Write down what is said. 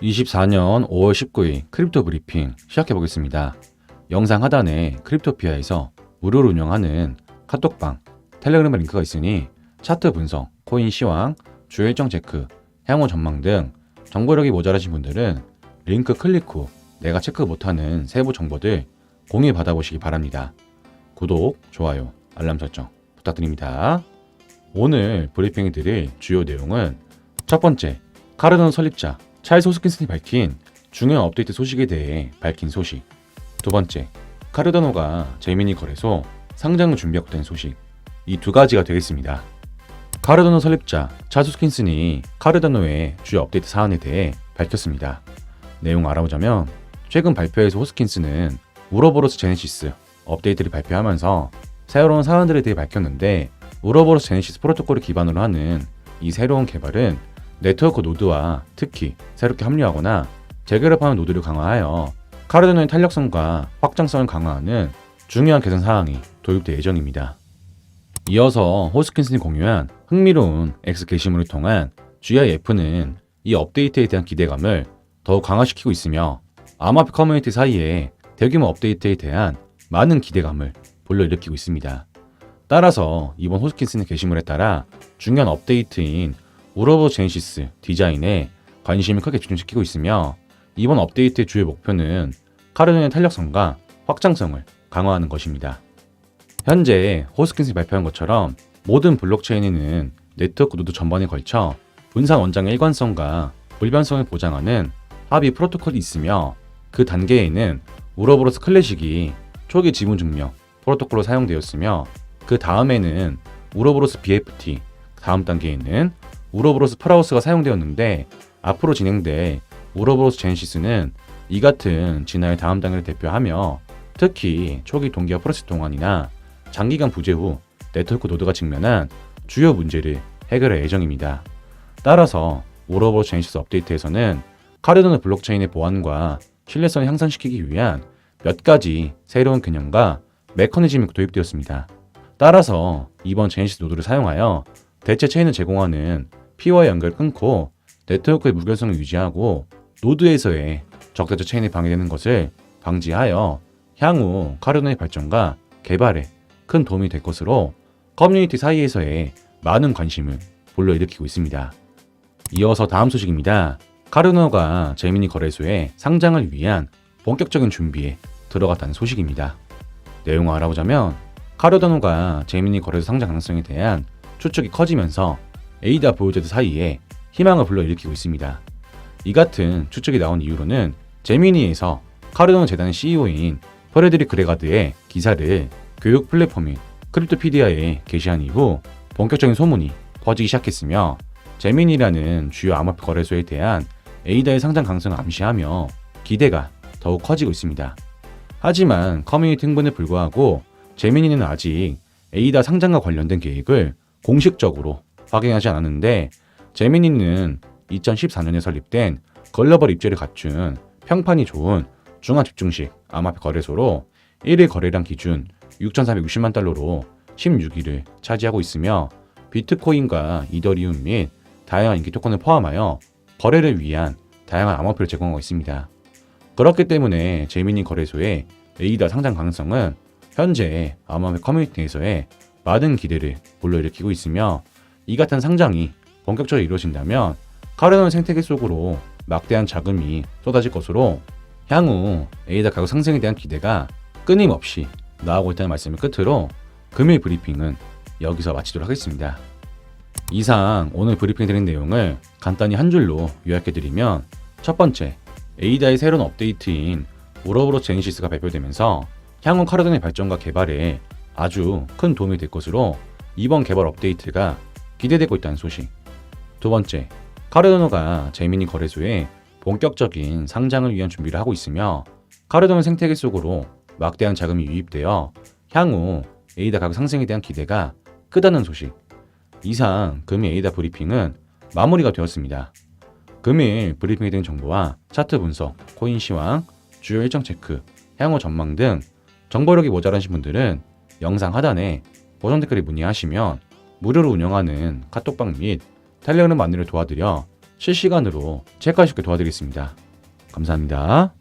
24년 5월 19일 크립토 브리핑 시작해 보겠습니다. 영상 하단에 크립토피아에서 무료로 운영하는 카톡방, 텔레그램 링크가 있으니 차트 분석, 코인 시황, 주요 일정 체크, 향후 전망 등 정보력이 모자라신 분들은 링크 클릭 후 내가 체크 못하는 세부 정보들 공유 받아보시기 바랍니다. 구독, 좋아요, 알람 설정 부탁드립니다. 오늘 브리핑이 드릴 주요 내용은 첫 번째, 카르노 설립자 찰스 호스킨슨이 밝힌 중요한 업데이트 소식에 대해 밝힌 소식. 두 번째, 카르다노가 제미니 거래소 상장을 준비하고 있다는 소식. 이 두 가지가 되겠습니다. 카르다노 설립자 찰스 호스킨슨이 카르다노의 주요 업데이트 사안에 대해 밝혔습니다. 내용 알아보자면 최근 발표에서 호스킨슨은 우로보로스 제네시스 업데이트를 발표하면서 새로운 사안들에 대해 밝혔는데 우로보로스 제네시스 프로토콜을 기반으로 하는 이 새로운 개발은 네트워크 노드와 특히 새롭게 합류하거나 재결합하는 노드를 강화하여 카르다노의 탄력성과 확장성을 강화하는 중요한 개선 사항이 도입될 예정입니다. 이어서 호스킨슨이 공유한 흥미로운 X 게시물을 통한 GIF는 이 업데이트에 대한 기대감을 더욱 강화시키고 있으며 아마피 커뮤니티 사이에 대규모 업데이트에 대한 많은 기대감을 불러일으키고 있습니다. 따라서 이번 호스킨슨의 게시물에 따라 중요한 업데이트인 우러버 제네시스 디자인에 관심을 크게 집중시키고 있으며 이번 업데이트의 주요 목표는 카르노의 탄력성과 확장성을 강화하는 것입니다. 현재 호스킨슨이 발표한 것처럼 모든 블록체인에는 네트워크 노드 전반에 걸쳐 분산 원장의 일관성과 불변성을 보장하는 합의 프로토콜이 있으며 그 단계에는 우러브로스 클래식이 초기 지문 증명 프로토콜로 사용되었으며 그 다음에는 우러브로스 BFT 다음 단계에는 우러브로스 프라우스가 사용되었는데 앞으로 진행될 우러브로스 제네시스는 이 같은 진화의 다음 단계를 대표하며 특히 초기 동기화 프로세스 동안이나 장기간 부재 후 네트워크 노드가 직면한 주요 문제를 해결할 예정입니다. 따라서 우러브로스 제네시스 업데이트에서는 카르도노 블록체인의 보안과 신뢰성을 향상시키기 위한 몇 가지 새로운 개념과 메커니즘이 도입되었습니다. 따라서 이번 제네시스 노드를 사용하여 대체 체인을 제공하는 P와 연결 끊고 네트워크의 무결성을 유지하고 노드에서의 적대적 체인이 방해되는 것을 방지하여 향후 카르노의 발전과 개발에 큰 도움이 될 것으로 커뮤니티 사이에서의 많은 관심을 불러일으키고 있습니다. 이어서 다음 소식입니다. 카르노가 제미니 거래소에 상장을 위한 본격적인 준비에 들어갔다는 소식입니다. 내용을 알아보자면 카르다노가 제미니 거래소 상장 가능성에 대한 추측이 커지면서 에이다 보유자들 사이에 희망을 불러일으키고 있습니다. 이 같은 추측이 나온 이유로는 제미니에서 카르다노 재단 CEO인 퍼레드리 그레가드의 기사를 교육 플랫폼인 크립토피디아에 게시한 이후 본격적인 소문이 퍼지기 시작했으며 제미니라는 주요 암호화폐 거래소에 대한 에이다의 상장 가능성을 암시하며 기대가 더욱 커지고 있습니다. 하지만 커뮤니티 흥분에 불구하고 제미니는 아직 에이다 상장과 관련된 계획을 공식적으로 확인하지 않았는데 제미니는 2014년에 설립된 글로벌 입지를 갖춘 평판이 좋은 중화 집중식 암호화폐 거래소로 1일 거래량 기준 6,460만 달러로 16위를 차지하고 있으며 비트코인과 이더리움 및 다양한 인기 토큰을 포함하여 거래를 위한 다양한 암호화폐를 제공하고 있습니다. 그렇기 때문에 제미니 거래소의 에이다 상장 가능성은 현재 암호화폐 커뮤니티에서의 많은 기대를 불러일으키고 있으며 이 같은 상장이 본격적으로 이루어진다면 카르노 생태계 속으로 막대한 자금이 쏟아질 것으로 향후 에이다 가격 상승에 대한 기대가 끊임없이 나오고 있다는 말씀을 끝으로 금일 브리핑은 여기서 마치도록 하겠습니다. 이상 오늘 브리핑 드린 내용을 간단히 한 줄로 요약해드리면 첫 번째, 에이다의 새로운 업데이트인 우러브로 제니시스가 발표되면서 향후 카르돈의 발전과 개발에 아주 큰 도움이 될 것으로 이번 개발 업데이트가 기대되고 있다는 소식. 두 번째, 카르도노가 제미니 거래소에 본격적인 상장을 위한 준비를 하고 있으며 카르도노 생태계 속으로 막대한 자금이 유입되어 향후 에이다 가격 상승에 대한 기대가 크다는 소식. 이상 금일 에이다 브리핑은 마무리가 되었습니다. 금일 브리핑에 대한 정보와 차트 분석, 코인 시황, 주요 일정 체크, 향후 전망 등 정보력이 모자라신 분들은 영상 하단에 보정 댓글에 문의하시면 무료로 운영하는 카톡방 및 텔레그램 안내를 도와드려 실시간으로 체크하실 게 도와드리겠습니다. 감사합니다.